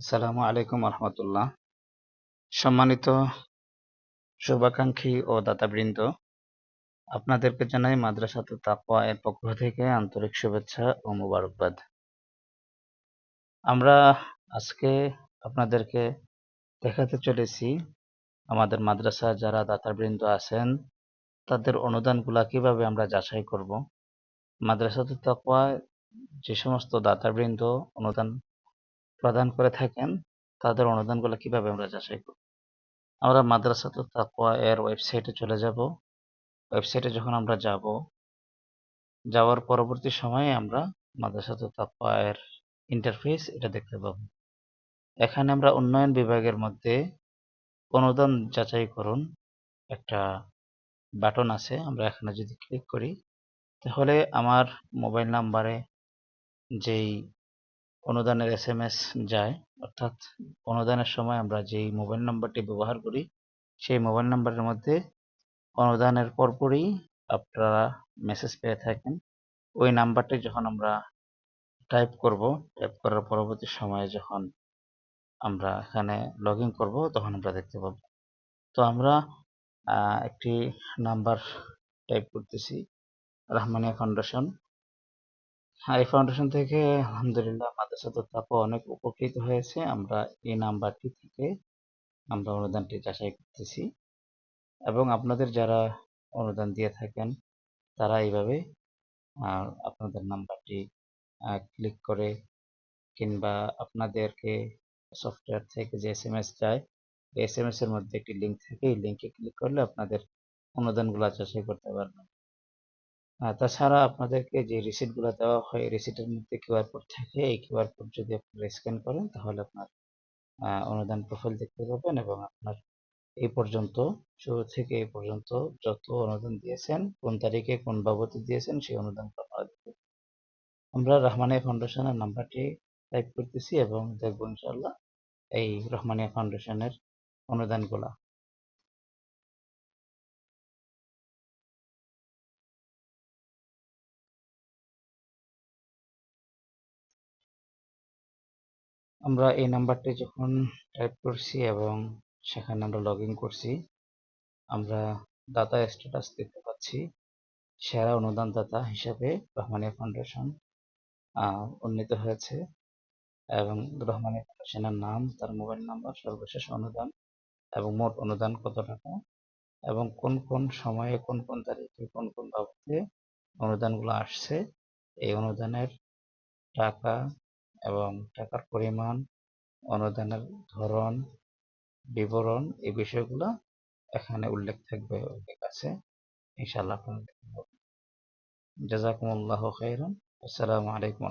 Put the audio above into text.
আসসালামু আলাইকুম রহমতুল্লাহ সম্মানিত শুভাকাঙ্ক্ষী ও দাতাবৃন্দ, আপনাদেরকে জানাই মাদ্রাসাতে তাকওয়া এর পক্ষ থেকে আন্তরিক শুভেচ্ছা ও মুবারকবাদ। আমরা আজকে আপনাদেরকে দেখাতে চলেছি আমাদের মাদ্রাসা যারা দাতাবৃন্দ আছেন, তাদের অনুদানগুলা কীভাবে আমরা যাচাই করব। মাদ্রাসাতে তাকওয়া যে সমস্ত দাতাবৃন্দ অনুদান প্রদান করে থাকেন, তাদের অনুদানগুলো কীভাবে আমরা যাচাই করব? আমরা মাদ্রাসাতুল তাকওয়া এর ওয়েবসাইটে চলে যাব। ওয়েবসাইটে যখন আমরা যাব, যাওয়ার পরবর্তী সময়ে আমরা মাদ্রাসাতুল তাকওয়া এর ইন্টারফেস এটা দেখতে পাব। এখানে আমরা উন্নয়ন বিভাগের মধ্যে অনুদান যাচাই করুন একটা বাটন আছে, আমরা এখানে যদি ক্লিক করি, তাহলে আমার মোবাইল নাম্বারে যেই অনুদানের এস এম এস যায়, অর্থাৎ অনুদানের সময় আমরা যেই মোবাইল নাম্বারটি ব্যবহার করি, সেই মোবাইল নাম্বারের মধ্যে অনুদানের পরপরই আপনারা মেসেজ পেয়ে থাকেন। ওই নাম্বারটি যখন আমরা টাইপ করব টাইপ করার পরবর্তী সময়ে যখন আমরা এখানে লগ ইন করব, তখন আমরা দেখতে পাব। তো আমরা একটি নাম্বার টাইপ করতেছি রহমানিয়া ফাউন্ডেশন এই ফাউন্ডেশন থেকে আলহামদুলিল্লাহ মাদ্রাসাতুল তাকওয়া অনেক উপকৃত হয়েছে। আমরা এই নাম্বারটি থেকে আমরা অনুদানটি যাচাই করতেছি। এবং আপনাদের যারা অনুদান দিয়ে থাকেন, তারা এইভাবে আপনাদের নাম্বারটি ক্লিক করে কিংবা আপনাদেরকে সফটওয়্যার থেকে যে এস এম এস যায় এস এম এস এর মধ্যে একটি লিঙ্ক থাকে, এই লিঙ্কে ক্লিক করলে আপনাদের অনুদানগুলো যাচাই করতে পারবেন। তাছাড়া আপনাদেরকে যে রিসিটগুলো দেওয়া হয় রিসিটের মধ্যে কিউআর কোড থাকে। এই কিউআর কোড যদি আপনারা স্ক্যান করেন, তাহলে আপনার অনুদান প্রোফাইল দেখতে পাবেন এবং আপনার এই পর্যন্ত, শুরু থেকে এই পর্যন্ত যত অনুদান দিয়েছেন, কোন তারিখে কোন বাবদে দিয়েছেন, সেই অনুদান আপনারা দেখতে আমরা রহমানিয়া ফাউন্ডেশনের নাম্বারটি টাইপ করতেছি এবং দেখব ইনশাল্লাহ এই রহমানিয়া ফাউন্ডেশনের অনুদানগুলা। আমরা এই নাম্বারটি যখন টাইপ করছি এবং সেখানে আমরা লগ করছি, আমরা দাতা স্ট্যাটাস দেখতে পাচ্ছি। সেরা অনুদানদাতা হিসাবে রহমানিয়া ফাউন্ডেশন উন্নীত হয়েছে এবং রহমানিয়া ফাউন্ডেশনের নাম, তার মোবাইল নাম্বার সর্বশেষ অনুদান এবং মোট অনুদান কত টাকা এবং কোন কোন সময়ে, কোন কোন তারিখে, কোন কোন বাবদে অনুদানগুলো আসছে। এই অনুদানের টাকা এবং টাকার পরিমাণ, অনুদানের ধরন, বিবরণ এই বিষয়গুলো এখানে উল্লেখ থাকবে উল্লেখ আছে ইনশাআল্লাহ আপনারা জাজাকুমুল্লাহ খাইরান। আসসালামু আলাইকুম